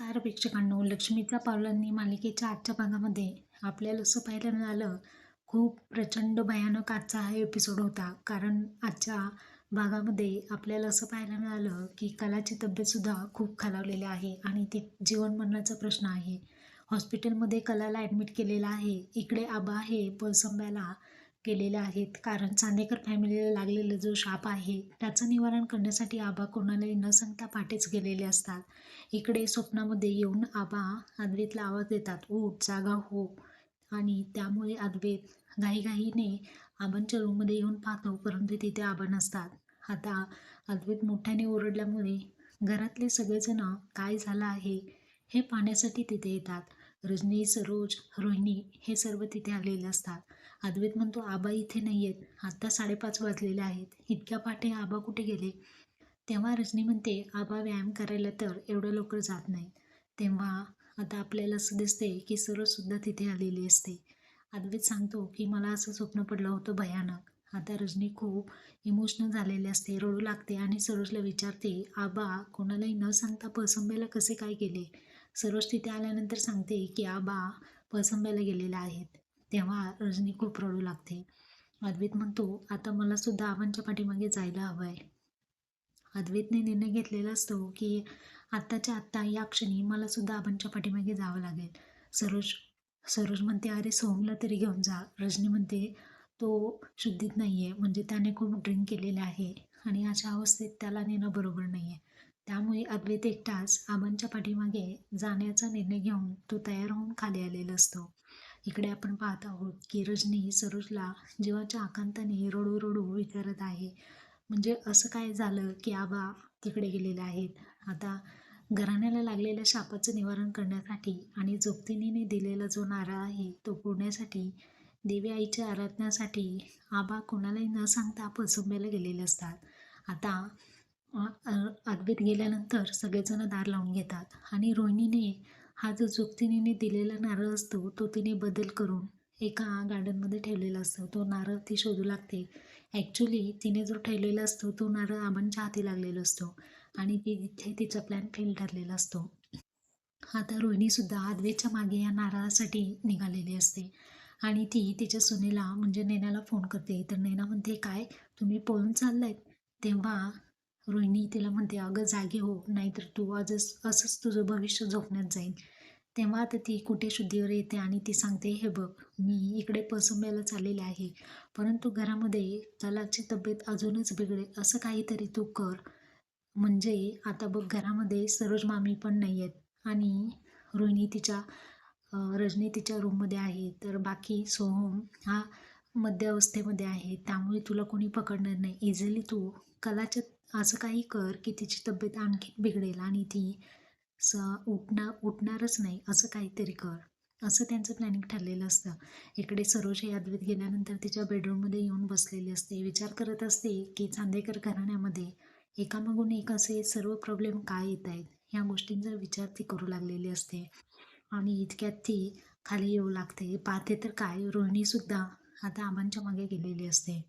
नमस्कार प्रेक्षकांनो. लक्ष्मीच्या पावलांनी मालिकेच्या आजच्या भागामध्ये आपल्याला असं पाहायला मिळालं खूप प्रचंड भयानक आजचा हा एपिसोड होता. कारण आजच्या भागामध्ये आपल्याला असं पाहायला मिळालं की कलाची तब्येतसुद्धा खूप खालावलेली आहे आणि ती जीवन मरणाचा प्रश्न आहे. हॉस्पिटलमध्ये कलाला ॲडमिट केलेलं आहे. इकडे आबा हे पळसंब्याला गेलेल्या आहेत. कारण चांदेकर फॅमिलीला लागलेला जो शाप आहे त्याचं निवारण करण्यासाठी आबा कोणालाही न सांगता पाठीच गेलेले असतात. इकडे स्वप्नामध्ये येऊन आबा अद्वैतला आवाज देतात उठ जागा हो. आणि त्यामुळे अद्वैत घाईघाईने आबांच्या रूममध्ये येऊन पाहतो परंतु तिथे आबा नसतात. आता अद्वैत मोठ्याने ओरडल्यामुळे घरातले सगळेजण काय झालं आहे? हे पाहण्यासाठी तिथे येतात. रजनी सरोज रोहिणी हे सर्व तिथे आलेले असतात. अद्वैत म्हणतो आबा इथे नाही आहेत आत्ता साडेपाच वाजलेले आहेत. इतक्या पाठे आबा कुठे गेले? तेव्हा रजनी म्हणते आबा व्यायाम करायला तर एवढं लवकर जात नाही. तेव्हा आता आपल्याला असं दिसते की सरोजसुद्धा तिथे आलेली असते. अद्वैत सांगतो की मला असं स्वप्न पडलं होतं भयानक. आता रजनी खूप इमोशनल झालेली असते रडू लागते आणि सरोजला विचारते आबा कोणालाही न सांगता पसंब्याला कसे काय गेले? सरोज तिथे आल्यानंतर सांगते की आबा पसंब्याला गेलेले आहेत. तेव्हा रजनी खूप रडू लागते. अद्वैत म्हणतो आता मला सुद्धा आबांच्या पाठीमागे जायला हवं आहे अद्वैतने निर्णय घेतलेला असतो की आत्ताच्या आत्ता या क्षणी मला सुद्धा आबांच्या पाठीमागे जावं लागेल. सरोज सरोज म्हणते अरे सोहमला तरी घेऊन जा. रजनी म्हणते तो शुद्धीत नाही आहे म्हणजे त्याने खूप ड्रिंक केलेले आहे आणि अशा अवस्थेत त्याला नेणं बरोबर नाही आहे त्यामुळे अद्वैत एकटाच आबांच्या पाठीमागे जाण्याचा निर्णय घेऊन तो तयार होऊन खाली आलेला असतो. इकडे आपण पाहत आहोत की रजनी सरोजला जीवाच्या आकांताने रडू रडू विचारत आहे. म्हणजे असं काय झालं की आबा तिकडे गेलेले आहेत? आता घराण्याला लागलेल्या शापाचं निवारण करण्यासाठी आणि जोगतिनीने दिलेला जो नारळ आहे तो पुरण्यासाठी देवी आईच्या आराधनासाठी आबा कोणालाही न सांगता पसंब्याला गेलेले असतात. आता आगवीत गेल्यानंतर सगळेजण दार लावून घेतात आणि रोहिणीने हा जो जोगतिनीने दिलेला नारळ असतो तो तिने बदल करून एका गार्डनमध्ये ठेवलेला असतो. तो नारळ ती शोधू लागते. ॲक्च्युली तिने जो ठेवलेला असतो तो नारळ आबांच्या हाती लागलेला असतो आणि ती तिथे तिचा प्लॅन फेल ठरलेला असतो. आता रोहिणीसुद्धा आदवेच्या मागे या नारळासाठी निघालेली असते आणि ती तिच्या सुनेला म्हणजे नैनाला फोन करते. तर नैना म्हणते काय? तुम्ही पळून चाललाय तेव्हा रोहिणी तिला म्हणते अगं जागे हो नाहीतर तू आजच असंच तुझं भविष्य झोपण्यात जाईल तेव्हा आता ती कुठे शुद्धीवर येते आणि ती सांगते हे बघ मी इकडे पसंब्याला चाललेले आहे परंतु घरामध्ये कलाची तब्येत अजूनच बिघडेल असं काहीतरी तू कर. म्हणजे आता बघ घरामध्ये सरोज मामी पण नाही आहेत आणि रोहिणी तिच्या रजनी तिच्या रूममध्ये आहे तर बाकी सोहम हा मध्यावस्थेमध्ये आहे. त्यामुळे तुला कोणी पकडणार नाही. इझिली तू कदाचित असं काही कर की तिची तब्येत आणखी बिघडेल आणि ती स उठणार उठणारच नाही. असं काहीतरी कर. असं त्यांचं प्लॅनिंग ठरलेलं असतं. इकडे सरोज हे अद्वैत गेल्यानंतर तिच्या बेडरूममध्ये येऊन बसलेली असते. विचार करत असते की चांदेकर घराण्यामध्ये एकामागून एक असे सर्व प्रॉब्लेम काय येत आहेत? ह्या गोष्टींचा विचार ती करू लागलेली असते. आणि इतक्यात ती खाली येऊ लागते. पाहते तर काय? रोहिणीसुद्धा आता आबांच्या मागे गेलेली असते.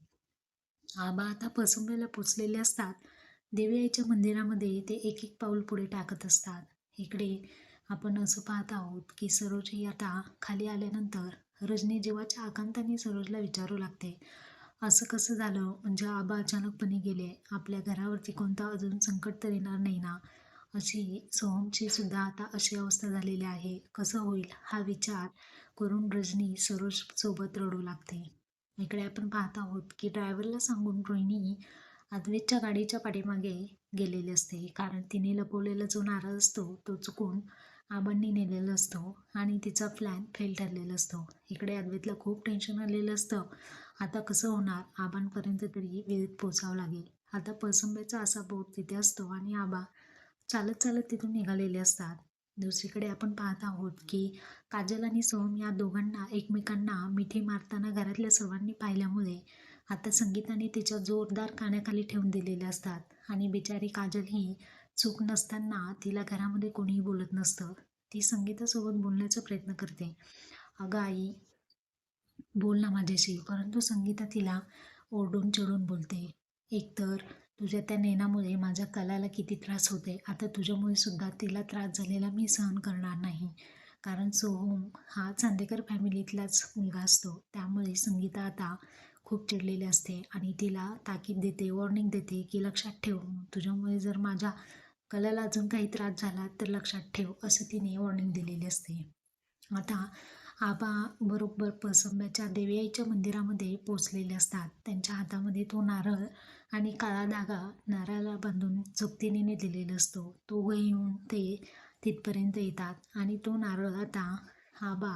आबा आता पसंबेला पोचलेले असतात. देवी आईच्या मंदिरामध्ये ते एक एक पाऊल पुढे टाकत असतात. इकडे आपण असं पाहत आहोत की सरोजही आता खाली आल्यानंतर रजनी जीवाच्या आकांताने सरोजला विचारू लागते. असं कसं झालं? म्हणजे आबा अचानकपणे गेले. आपल्या घरावरती कोणता अजून संकट तर येणार नाही ना? अशी सोहमची सुद्धा आता अशी अवस्था झालेली आहे. कसं होईल हा विचार करून रजनी सरोज सोबत रडू लागते. इकडे आपण पाहत आहोत की ड्रायव्हरला सांगून रोहिणी अद्वैतच्या गाडीच्या पाठीमागे गेलेली असते. कारण तिने लपवलेला जो नारळ असतो तो चुकून आबांनी नेलेला असतो आणि तिचा प्लॅन फेल ठरलेला असतो. इकडे अद्वैतला खूप टेन्शन आलेलं असतं. आता कसं होणार? आबांपर्यंत तरी वेळेत पोचावं लागेल. आता पसंब्याचा असा बोट तिथे असतो आणि आबा चालत चालत तिथून निघालेले असतात. दुसरीकडे आपण पाहत आहोत की काजल आणि सोहम या दोघांना एकमेकांना मिठी मारताना घरातल्या सर्वांनी पाहिल्यामुळे आता संगीताने तिच्या जोरदार कानाखाली ठेवून दिलेल्या असतात. आणि बिचारी काजल ही चूक नसताना तिला घरामध्ये कोणीही बोलत नसतं. ती संगीतासोबत बोलण्याचा प्रयत्न करते. अगं आई बोल ना माझ्याशी. परंतु संगीता तिला ओरडून चढून बोलते. एकतर तुझ्या त्या नेनामुळे माझ्या कलाला किती त्रास होते आता तुझ्यामुळे सुद्धा तिला त्रास झालेला मी सहन करणार नाही. कारण सोहम हा चांदेकर फॅमिलीतलाच मुलगा असतो. त्यामुळे संगीता आता खूप चिडलेली असते आणि तिला ताकीद देते वॉर्निंग देते की लक्षात ठेव तुझ्यामुळे जर माझ्या कलाला अजून काही त्रास झाला तर लक्षात ठेव असं तिने वॉर्निंग दिलेली असते. आता आबा बरोबर पसंब्याच्या देवीआईच्या मंदिरामध्ये पोचलेले असतात. त्यांच्या हातामध्ये तो नारळ आणि काळा धागा नारळाला बांधून जोगतीने दिलेला असतो. तो येऊन ते तिथपर्यंत येतात आणि तो नारळ आता आबा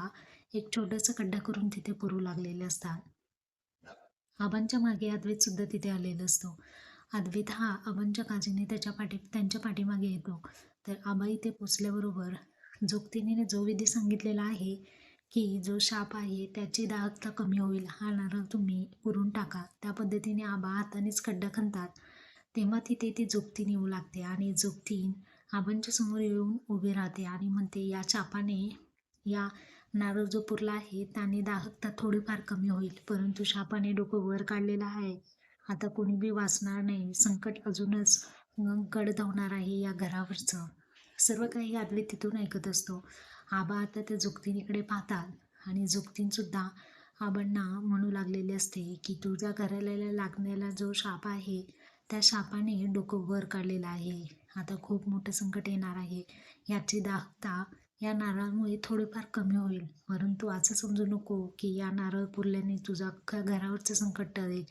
एक छोटासा खड्डा करून तिथे पुरू लागलेले असतात. आबांच्या मागे अद्वैत सुद्धा तिथे आलेला असतो. अद्वैत हा आबांच्या काजीने त्याच्या पाठी त्यांच्या पाठीमागे येतो. तर आबा इथे पोचल्याबरोबर जोगतिनीने जो विधी सांगितलेला आहे की जो शाप आहे त्याची दाहकता कमी होईल. हा नारळ तुम्ही पुरून टाका. त्या पद्धतीने आबा हातानेच खड्डा खणतात. तेव्हा तिथे ती झोपती येऊ लागते आणि जोगती आबांच्या समोर येऊन उभे राहते आणि म्हणते या शापाने या नारळ जो पुरला आहे त्याने दाहकता थोडीफार कमी होईल. परंतु शापाने डोकं वर काढलेलं आहे. आता कोणी बी वाचणार नाही. संकट अजूनच गड धावणार आहे या घरावरचं. सर्व काही आदवे तिथून ऐकत असतो. आबा आता त्या जुक्तीनीकडे पाहतात. आणि जुक्तीनसुद्धा आबांना म्हणू लागलेले असते की तुझ्या घराला लागण्याला जो शाप आहे त्या शापाने डोकं वर काढलेलं आहे. आता खूप मोठं संकट येणार आहे. याची दाहता या नारळामुळे थोडीफार कमी होईल. परंतु असं समजू नको की या नारळ पुरल्याने तुझा अख्ख्या घरावरचं संकट टळेल.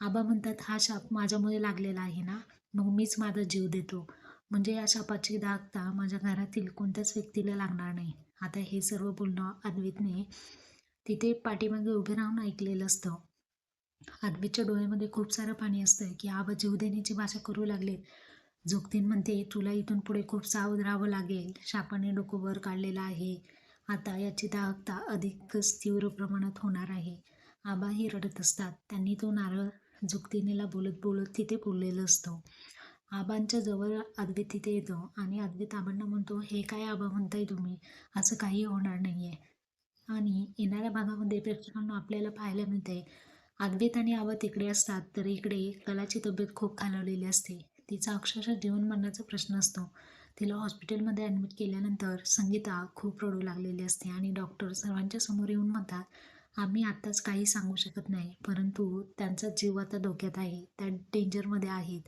आबा म्हणतात हा शाप माझ्यामुळे लागलेला आहे ना? मग मीच माझा जीव देतो. म्हणजे या शापाची दागता माझ्या घरातील कोणत्याच व्यक्तीला लागणार नाही. आता हे सर्व बोलणं अद्वितने तिथे पाठीमागे उभे राहून ऐकलेलं असतं. अद्वितच्या डोळ्यामध्ये खूप सारं पाणी असतं की आबा जीव भाषा करू लागले जोगतीन म्हणते तुला इथून पुढे खूप सावध राहावं लागेल. शापाने डोकं वर काढलेलं आहे. आता याची दाहकता अधिकच तीव्र प्रमाणात होणार आहे. आबाही रडत असतात. त्यांनी तो नारळ जुक्तिनीला बोलत बोलत तिथे बोललेलं असतो. आबांच्या जवळ अद्वैत तिथे येतो आणि अद्वैत आबांना म्हणतो हे काय आबा म्हणताय तुम्ही? असं काही होणार नाही आहे आणि येणाऱ्या भागामध्ये प्रेक्षकांना आपल्याला पाहायला मिळते अद्वैत आणि आबा तिकडे असतात तर इकडे कलाची तब्येत खूप खालवलेली असते. तिचा अक्षरशः जीवन मरण्याचा प्रश्न असतो. तिला हॉस्पिटलमध्ये ॲडमिट केल्यानंतर संगीता खूप रडू लागलेली असते आणि डॉक्टर सर्वांच्या समोर येऊन म्हणतात आम्ही आत्ताच काही सांगू शकत नाही परंतु त्यांचा जीव आता धोक्यात आहे त्या डेंजरमध्ये आहेत.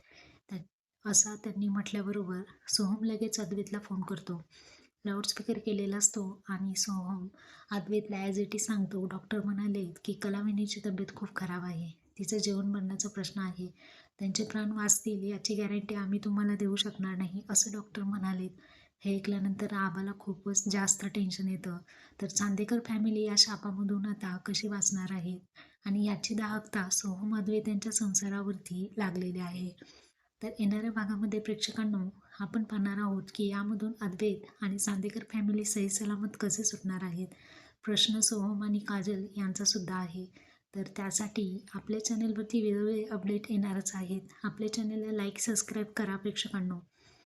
असा त्यांनी म्हटल्याबरोबर सोहम लगेच अद्वैतला फोन करतो. लाऊडस्पीकर केलेला असतो आणि सोहम अद्वैतला ॲज इट इज सांगतो. डॉक्टर म्हणाले की कलाविनीची तब्येत खूप खराब आहे. तिचं जेवण बनण्याचा प्रश्न आहे. त्यांचे प्राण वाचतील याची गॅरंटी आम्ही तुम्हाला देऊ शकणार नाही असं डॉक्टर म्हणालेत हे ऐकल्यानंतर आबाला खूपच जास्त टेन्शन येतं. तर चांदेकर फॅमिली या शापामधून आता कशी वाचणार आहेत? आणि याची दाहकता सोहम अद्वैत त्यांच्या संसारावरती लागलेली आहे. तर येणाऱ्या भागामध्ये प्रेक्षकांनो आपण पाहणार आहोत की यामधून अद्वैत आणि चांदेकर फॅमिली सही सलामत कसे सुटणार आहेत? प्रश्न सोहम आणि काजल यांचासुद्धा आहे. तर त्यासाठी आपल्या चॅनलवरती वेगवेगळे अपडेट येणारच आहेत. आपल्या चॅनलला लाईक सबस्क्राईब करा प्रेक्षकांनो.